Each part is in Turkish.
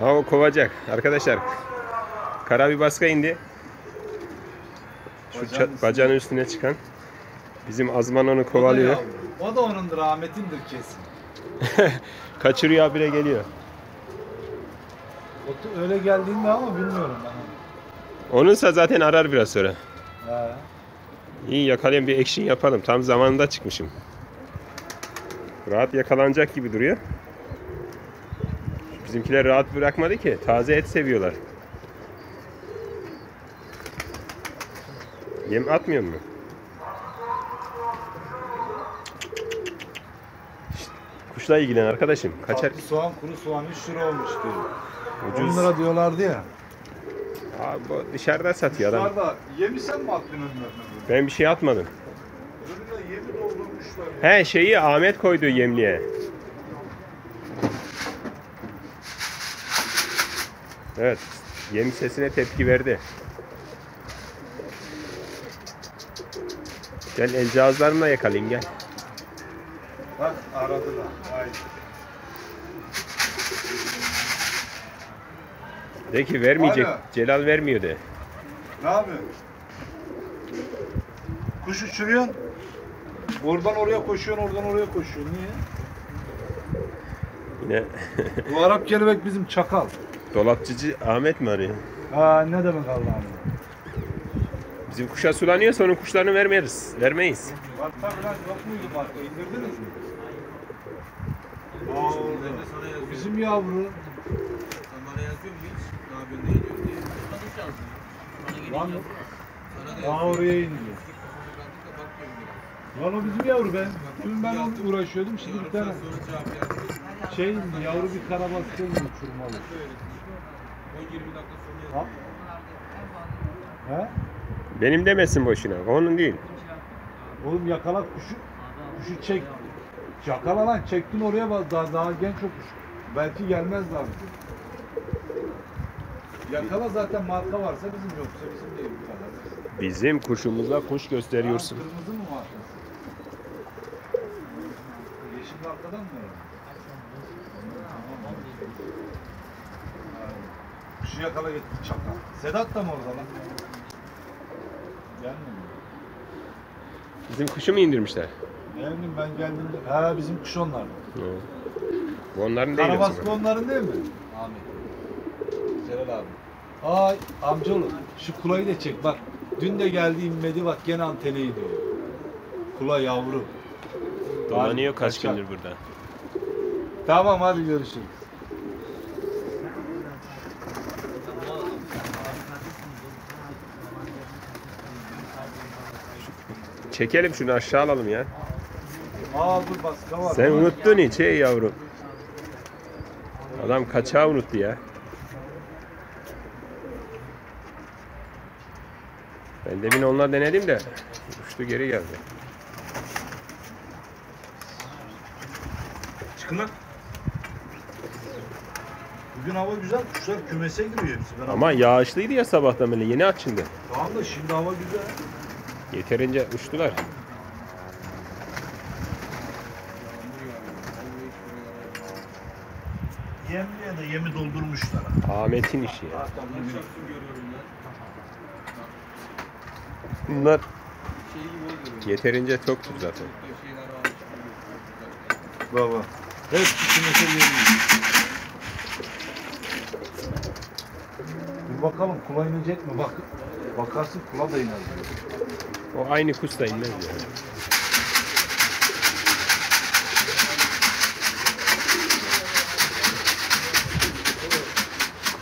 Aha o kovacak. Arkadaşlar. Kara bir baska indi. Şu Bacağın üstüne çıkan. Bizim Azman onu O da kovalıyor. yavru. O da onun rahmetindir kesin. Kaçırıyor habire geliyor. O öyle geldiğinde ama bilmiyorum ben. Onunsa zaten arar biraz sonra. He. İyi yakalayan bir action yapalım. Tam zamanında çıkmışım. Rahat yakalanacak gibi duruyor. Bizimkiler rahat bırakmadı ki. Taze et seviyorlar. Yem atmıyor mu? Şşt, Kuşla ilgilen arkadaşım. Kaçar. Tatlı soğan, kuru soğan 3 lira olmuş diyor. Ucuz. 10 lira diyorlardı ya. Abi bu dışarıda satıyor adam. Kuşlar da yemi sen mi attın önlerine? Ben bir şey atmadım. Önüne yemi He şeyi Ahmet koydu yemliğe. Evet. Yem sesine tepki verdi. Gel el cihazlarımla yakalayayım gel. Bak aradılar. Haydi. De ki vermeyecek. Alo. Celal vermiyor de. Ne yapıyorsun? Kuş uçuruyorsun. Oradan oraya koşuyorsun, oradan oraya koşuyorsun. Niye? Yine Bu Arap kelebek bizim çakal. dolapçıcı Ahmet mi arıyor? Ha ne demek Allah'ım? Bizim kuşa sulanıyorsa onun kuşlarını vermeyiz. Vermeyiz. Marka falan yok muydu marka? İndirdiniz mi? Aa, bizim yavru. Sen bana yazıyor mu hiç? Ne yapıyorsun, ne ediyorsun diye. Tanış yazmıyor. Bana gelince Lan yazıyor. Sana da Daha yazıyor. oraya indi. O bizim yavru ben. Dün ben onunla uğraşıyordum. Şimdi bir tane şey. Yavru bir karabaskı uçurmalı. 10-20 dakika sonra. He? Benim demesin boşuna. Onun değil. Oğlum yakala kuşu. Kuşu çek. Yakala lan çektin oraya bak daha, daha genç o kuş. Belki gelmez daha. Yakala zaten marka varsa bizim yoksa bizim değil bu kadar. Bizim kuşumuza kuş gösteriyorsun. Kırmızı mı markası? Yeşil arkadan mı? Kuşu yakala gitti çakal. Sedat da mı orada lan? Gelmedi. Bizim kuşu mu indirmişler? Geldim ben geldiğimde. Ha bizim kuş onlar. Hı. Bu onların değil Karabaskı onların değil mi? Ahmet. Celal abi. Ay amcaoğlu şu kulayı da çek bak. Dün de geldi inmedi bak gene antene gidiyor. Kula yavru. Dolanıyor kaç Kaçak. gündür burada. Tamam hadi görüşürüz. Çekelim şunu aşağı alalım ya. Aa dur baska var. Sen unuttun hiç ey yavrum. Adam kaçağı unuttu ya. Ben demin onunla denedim de uçtu geri geldi. Çıkın lan. Bugün hava güzel. Kuşlar kümese giriyor hepsi. Ben Ama yağışlıydı ya sabahtan beri yeni açıldı. Tamam da şimdi hava güzel. Yeterince uçtular. Yemliye de yemi doldurmuşlar. Ahmet'in işi ya. Bunlar Şey gibi oluyor. yeterince çoktur zaten. Bir Baba. Hepsi kümese geliyor. Bir bakalım kula inecek mi? Bak. Bakarsın kula da iner. O aynı kuş da inmez ya.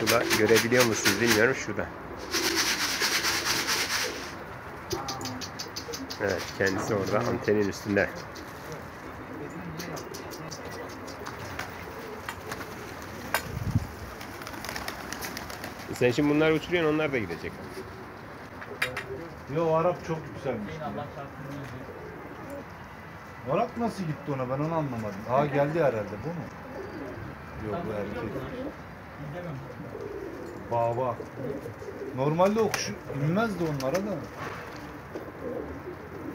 Kula görebiliyor musunuz bilmiyorum şurada. Evet kendisi orada antenin üstünde. Sen şimdi bunları uçuruyorsun onlar da gidecek. Ya o Arap çok yükselmiş. Arap nasıl gitti ona ben onu anlamadım. Aa geldi herhalde bu mu? Yok bu erkek. Baba. Normalde o kuş inmezdi onlara da.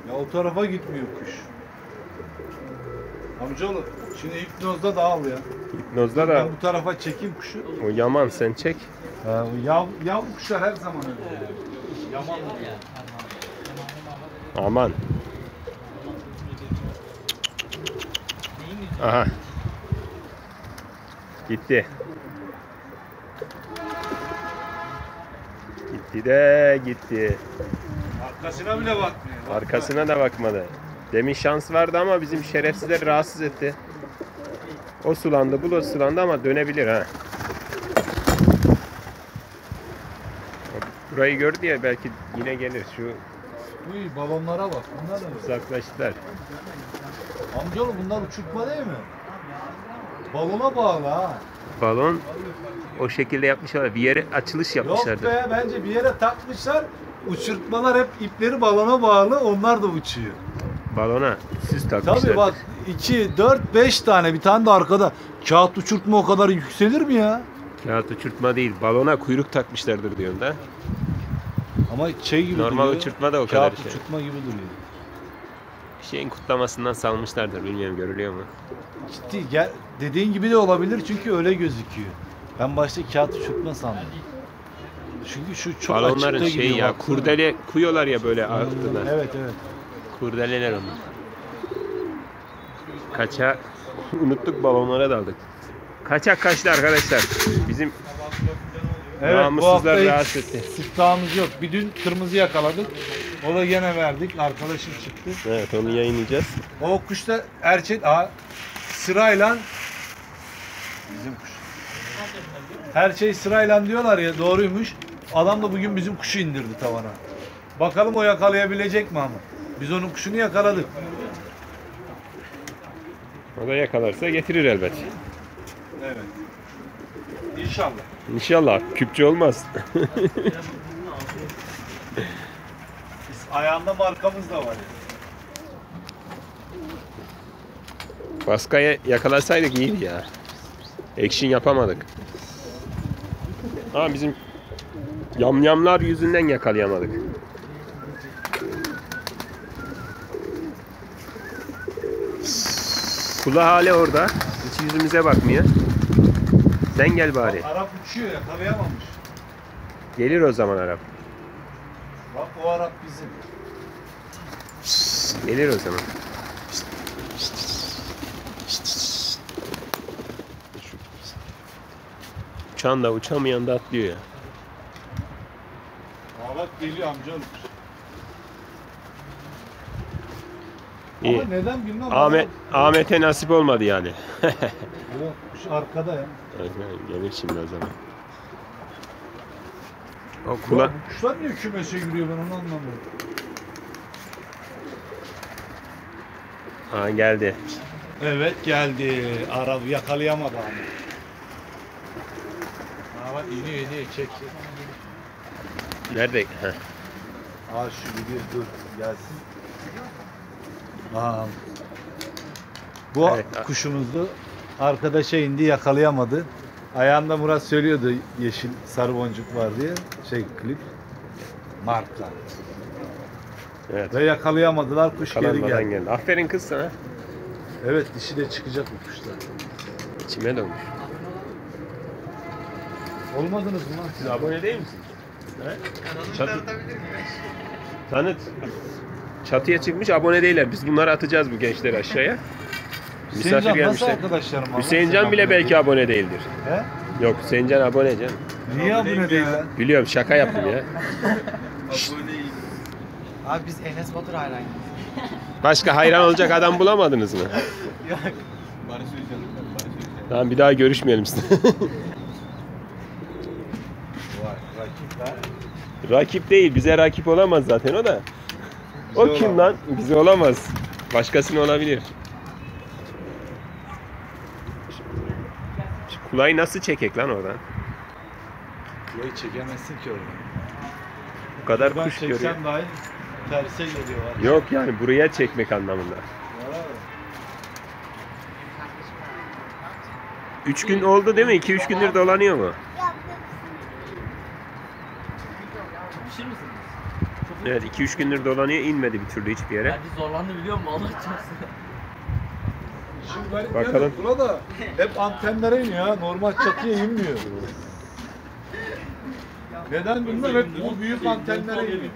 Ya o tarafa gitmiyor kuş. Amcaoğlu şimdi hipnozda da al ya. Hipnozda da Ben bu tarafa çekeyim kuşu. o yaman sen çek. Yav, yavru kuşlar her zaman öyle. Yaman Aman. Aha. Gitti. Gitti de gitti. Arkasına bile bakmıyor. Bak, Arkasına da bakmadı. Demin şans vardı ama bizim şerefsizler rahatsız etti. O sulandı, bu da sulandı ama dönebilir ha. Burayı gördü ya belki yine gelir. Şu. Uy balonlara bak. Bunlar ne? uzaklaştılar. Amcaoğlu bunlar uçurtma değil mi? Balona bağlı ha. Balon o şekilde yapmışlar. Bir yere açılış Yok yapmışlardı. be bence bir yere takmışlar. Uçurtmalar hep ipleri balona bağlı. Onlar da uçuyor. Balona süs takmışlar. Tabii bak 2, 4, 5 tane bir tane de arkada. Kağıt uçurtma o kadar yükselir mi ya? Kağıt uçurtma değil. Balona kuyruk takmışlardır diyorsun da. Ama şey gibi Normal duruyor. uçurtma da o kadar şey. uçurtma gibi duruyor. Bir şeyin kutlamasından salmışlardır. Bilmiyorum görülüyor mu? Ciddi gel, dediğin gibi de olabilir çünkü öyle gözüküyor. Ben başta kağıt uçurtma sandım. Çünkü şu çok Balonların açıkta şey ya kurdele kuyorlar ya böyle Hmm, altına. Evet evet. Kurdeleler onlar. Kaça unuttuk balonlara daldık. Kaçak kaçtı arkadaşlar. Bizim Evet bu hafta hiç rahatsız etti. siftahımız yok. Bir dün kırmızı yakaladık. O da gene verdik. Arkadaşım çıktı. evet onu yayınlayacağız. O kuşta erçet Aa, sırayla bizim kuş. Her şey sırayla diyorlar ya doğruymuş. Adam da bugün bizim kuşu indirdi tavana. Bakalım o yakalayabilecek mi ama. Biz onun kuşunu yakaladık. O da yakalarsa getirir elbet. Evet. İnşallah. İnşallah küpçü olmaz. Biz ayağında markamız da var. ya. Baskaya yakalasaydık iyiydi ya. Action yapamadık. Ama bizim yamyamlar yüzünden yakalayamadık. Kula hale orada. Hiç yüzümüze bakmıyor. Sen gel bari. Arap uçuyor yakalayamamış. Gelir o zaman Arap. Bak o Arap bizim. Gelir o zaman. Uçan da uçamayan da atlıyor ya. Bak geliyor İyi. Ama neden bilmem. Ahmet Ahmet'e nasip olmadı yani. Yok, kuş arkada ya. Gelir şimdi o zaman. O Kula... kula Kuşlar niye kümese giriyor ben onu anlamıyorum. ha, geldi. Evet geldi. Arap yakalayamadı ama. Ha bak iniyor iniyor çek. Nerede? Heh. Aa şu gidiyor dur gelsin. Aa. Bu Evet. kuşumuzu arkadaşa indi yakalayamadı. Ayağında Murat söylüyordu yeşil sarı boncuk var diye. Şey klip. Marka. Evet. Ve yakalayamadılar kuş geri geldi. geldi. Aferin kız sana. Evet dişi de çıkacak bu kuşlar. İçime dolmuş. Olmadınız mı lan siz? abone değil misin? Kanalımı Çatı- tanıtabilir miyim? Tanıt. Çatıya çıkmış abone değiller. Biz bunları atacağız bu gençleri aşağıya. Misafir Hüseyincan nasıl gelmişler. arkadaşlarım? Hüseyincan bile belki abone değildir. He? Yok Hüseyincan abone canım. Niye abone değil lan? Biliyorum şaka yaptım ya. Abi biz Enes Batur hayranıyız. Başka hayran olacak adam bulamadınız mı? Barış Özcan. Barış Özcan. Tamam bir daha görüşmeyelim size. Rakip değil. Bize rakip olamaz zaten o da. O Bize kim olamaz. lan? Bize olamaz. Başkasına olabilir. Kulayı nasıl çekek lan oradan? Burayı çekemezsin ki orada. Bu kadar Ben kuş görüyor. çeksem dahi terse geliyor. var. Yok yani buraya çekmek anlamında. Üç gün oldu değil mi? 2-3 gündür dolanıyor mu? Pişir misiniz? Evet 2-3 gündür dolanıyor inmedi bir türlü hiçbir yere. Bence zorlandı biliyor musun? Allah çarpsın. İşin garip Bakalım. yanı burada hep antenlere iniyor ha. Normal çatıya inmiyor. Neden bilmem hep bu büyük antenlere iniyor.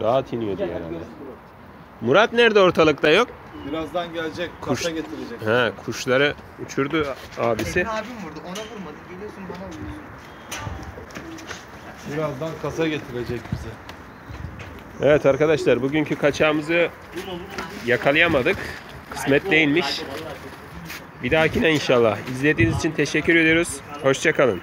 Rahat iniyordu herhalde. Murat nerede ortalıkta yok? Birazdan gelecek, kasa getirecek. Ha, kuşları uçurdu abisi. Abim vurdu ona vurmadı. Geliyorsun bana vuruyorsun. Birazdan kasa getirecek bize. Evet arkadaşlar bugünkü kaçağımızı yakalayamadık. Kısmet değilmiş. Bir dahakine inşallah. İzlediğiniz için teşekkür ediyoruz. Hoşçakalın.